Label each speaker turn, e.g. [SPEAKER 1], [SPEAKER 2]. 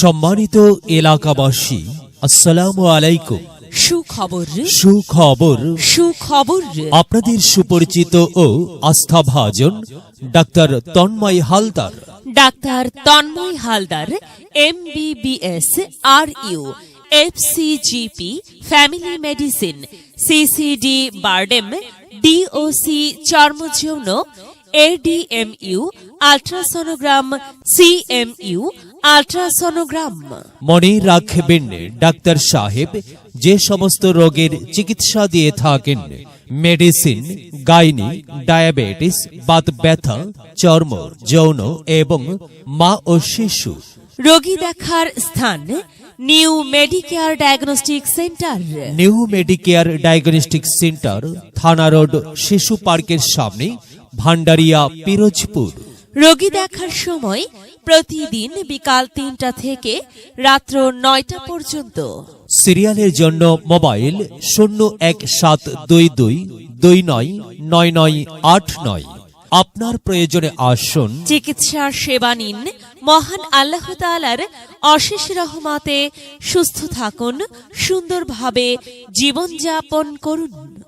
[SPEAKER 1] সম্মানিত এলাকাবাসী আসসালামু আলাইকুম।
[SPEAKER 2] সুখবর
[SPEAKER 1] সুখবর।
[SPEAKER 2] সুখবর
[SPEAKER 1] আপনাদের সুপরিচিত ও আস্থাভাজন doctor Tanmoy Haldar.
[SPEAKER 2] Doctor Tanmoy Haldar MBBS are U F FCGP family medicine CCD BIRDEM DOC চর্মযৌন ADMU ultrasonogram CMU ultrasonogram.
[SPEAKER 1] মনে রাখবেন ডাক্তার সাহেব যে সমস্ত রোগের চিকিৎসা দিয়ে থাকেন মেডিসিন গাইনি ডায়াবেটিস বাত ব্যথা চর্ম যৌন এবং মা ও শিশু।
[SPEAKER 2] রোগী দেখার স্থান new Medicare diagnostic centre.
[SPEAKER 1] New Medicare diagnostic centre থানা রোড শিশু পার্কের সামনে ভান্ডারিয়া পিরোজপুর।
[SPEAKER 2] রোগী দেখার সময় প্রতিদিন বিকাল তিনটা থেকে রাত্র নয়টা পর্যন্ত।
[SPEAKER 1] সিরিয়ালের জন্য মোবাইল শূন্য এক সাত দুই দুই দুই নয় নয় নয় আট নয়। আপনার প্রয়োজনে আসুন।
[SPEAKER 2] চিকিৎসার সেবা নিন। মহান আল্লাহ তালার অশেষ রহমাতে সুস্থ থাকুন। সুন্দরভাবে জীবনযাপন করুন।